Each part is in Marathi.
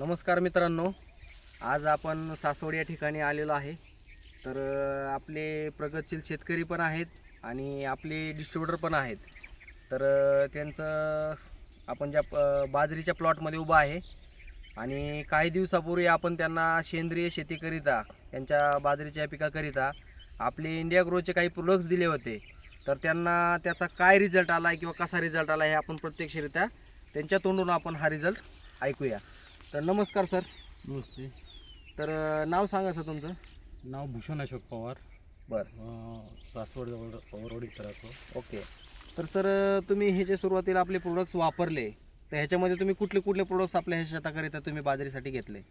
नमस्कार मित्रांनो आज आपण सासवड या ठिकाणी आलेलो आहे. तर आपले प्रगतशील शेतकरी पण आहेत आणि आपले डिस्ट्रीब्युटर पण आहेत. तर त्यांचं आपण ज्या प बाजरीच्या प्लॉटमध्ये उभा आहे आणि काही दिवसापूर्वी आपण त्यांना सेंद्रिय शेतीकरिता त्यांच्या बाजरीच्या पिकाकरिता आपले इंडिया ग्रोचे काही प्रोडक्ट्स दिले होते. तर त्यांना त्याचा काय रिझल्ट आला आहे किंवा कसा रिझल्ट आला आहे हे आपण प्रत्यक्षरित्या त्यांच्या तोंडून आपण हा रिझल्ट ऐकूया. तर नमस्कार सर. नमस्ते. तर अ, नाव सांगा सर तुमचं? नाव भूषण अशोक पवार. बरं. अं, सासवड पवारवाडीत राहतो ओके. तर सर अ, तुम्ही हे जे सुरुवातीला आपले प्रोडक्ट्स वापरले तर ह्याच्यामध्ये तुम्ही कुठले कुठले प्रोडक्ट्स आपल्या ह्या शेताकरिता तुम्ही बाजरीसाठी घेतले?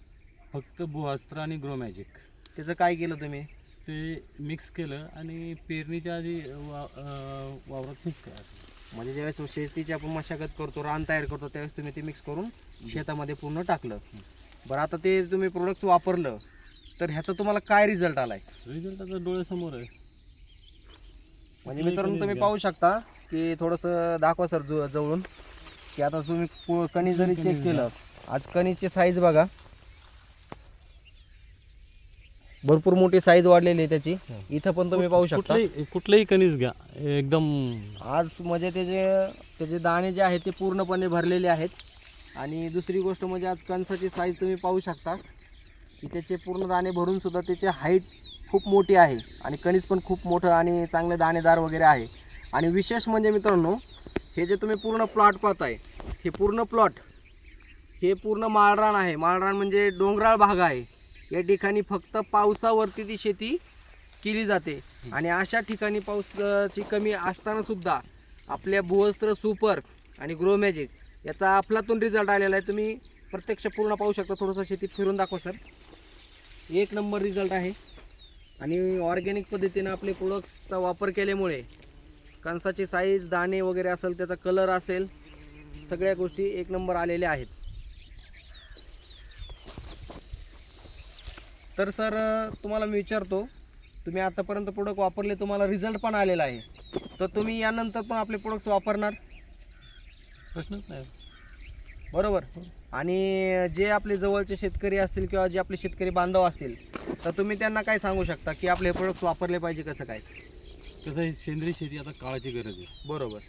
फक्त भुआस्त्र आणि ग्रो मॅजिक. त्याचं काय केलं तुम्ही? ते मिक्स केलं आणि पेरणीच्या आधी वा अं, वावरात मिक्स करायचं. म्हणजे ज्यावेळेस शेतीची आपण मशागत करतो रान तयार करतो त्यावेळेस तुम्ही ते मिक्स करून शेतामध्ये पूर्ण टाकलं. बरं आता ते तुम्ही प्रोडक्ट्स वापरलं तर ह्याचा तुम्हाला काय रिझल्ट आलाय? रिझल्ट आता डोळ्यासमोर आहे. म्हणजे मित्रांनो तुम्ही. पाहू शकता की थोडंसं दाखवा सर जवळून की आता तुम्ही कणीस जरी चेक. केलं आज कणीसची साईज बघा. भरपूर मोठी साईज वाढलेली आहे त्याची. हो. इथं पण तुम्ही पाहू शकता. कुठलंही कुठलंही कणीस घ्या. एकदम आज म्हणजे त्याचे त्याचे दाणे जे आहेत ते पूर्णपणे भरलेले आहेत. आणि दुसरी गोष्ट म्हणजे आज कणसाची साईज तुम्ही पाहू शकता. की त्याचे पूर्ण दाणे भरून सुद्धा त्याची हाईट खूप मोठी आहे. आणि कणीस पण खूप मोठं आणि चांगले दाणेदार वगैरे आहे. आणि विशेष म्हणजे मित्रांनो हे जे तुम्ही पूर्ण प्लॉट पाहताय हे पूर्ण प्लॉट हे पूर्ण माळरान आहे. माळरान म्हणजे डोंगराळ भाग आहे. या ठिकाणी फक्त पावसावरती ती शेती केली जाते. आणि अशा ठिकाणी पावसाची कमी असताना सुद्धा आपल्या भूवस्त्र सुपर आणि ग्रो मॅजिक याचा अफलातून रिझल्ट आलेला आहे. तुम्ही प्रत्यक्ष पूर्ण पाहू शकता. थोडंसं शेती फिरून दाखवा सर. एक नंबर रिझल्ट आहे. आणि ऑर्गॅनिक पद्धतीनं आपले प्रोडक्ट्सचा वापर केल्यामुळे कणसाची साईज दाणे वगैरे असेल त्याचा कलर असेल सगळ्या गोष्टी एक नंबर आलेल्या आहेत. तर सर तुम्हाला मी विचारतो तुम्ही आतापर्यंत प्रोडक्ट वापरले तुम्हाला रिझल्ट पण आलेला आहे. तर तुम्ही यानंतर पण आपले प्रोडक्ट्स वापरणार? प्रश्नच नाही. बरोबर. आणि जे आपले जवळचे शेतकरी असतील किंवा जे आपले शेतकरी बांधव असतील तर तुम्ही त्यांना काय सांगू शकता की आपले प्रोडक्ट्स वापरले पाहिजे कसं काय? कसं आहे सेंद्रिय शेती आता काळाची गरज आहे. बरोबर.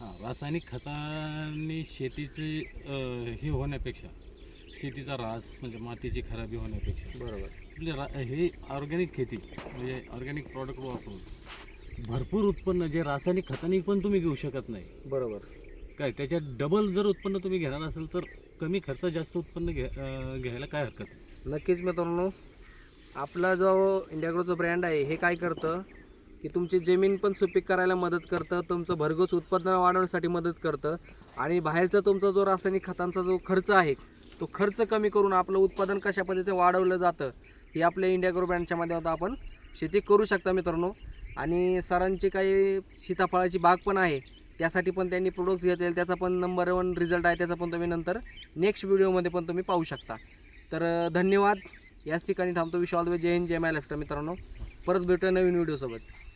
हां रासायनिक खतांनी शेतीची हे होण्यापेक्षा शेतीचा रास म्हणजे मातीची खराबी होण्यापेक्षा. बरोबर. आपले रा हे ऑर्गॅनिक खेती म्हणजे ऑर्गॅनिक प्रॉडक्ट वापरून भरपूर उत्पन्न जे रासायनिक खतांनी पण तुम्ही घेऊ शकत नाही. बरोबर. काय त्याच्यात डबल जर उत्पन्न तुम्ही घेणार असेल तर कमी खर्चात जास्त उत्पन्न घ्या अं, घ्यायला काय हरकत नाही. नक्कीच मित्रांनो आपला जो इंडियाग्रोचं ब्रँड आहे हे काय करतं की तुमची जमीन पण सुपीक करायला मदत करतं तुमचं भरघोस उत्पादन वाढवण्यासाठी मदत करतं आणि बाहेरचा तुमचा जो रासायनिक खतांचा जो खर्च आहे तो खर्च कमी करून आपलं उत्पादन कशा पद्धतीने वाढवलं जातं हे आपल्या इंडिया ग्रो ब्रँडच्या माध्यमातून आपण शेती करू शकता मित्रांनो. आणि सरांची काही सीताफळाची बाग पण आहे त्यासाठी पण त्यांनी प्रोडक्ट्स घेतले त्याचा पण नंबर वन रिझल्ट आहे त्याचा पण तुम्ही नंतर नेक्स्ट व्हिडिओमध्ये पण तुम्ही पाहू शकता. तर धन्यवाद. याच ठिकाणी थांबतो विश्वाल जय हिंद जय माय मित्रांनो. परत भेटूया नवीन व्हिडिओसोबत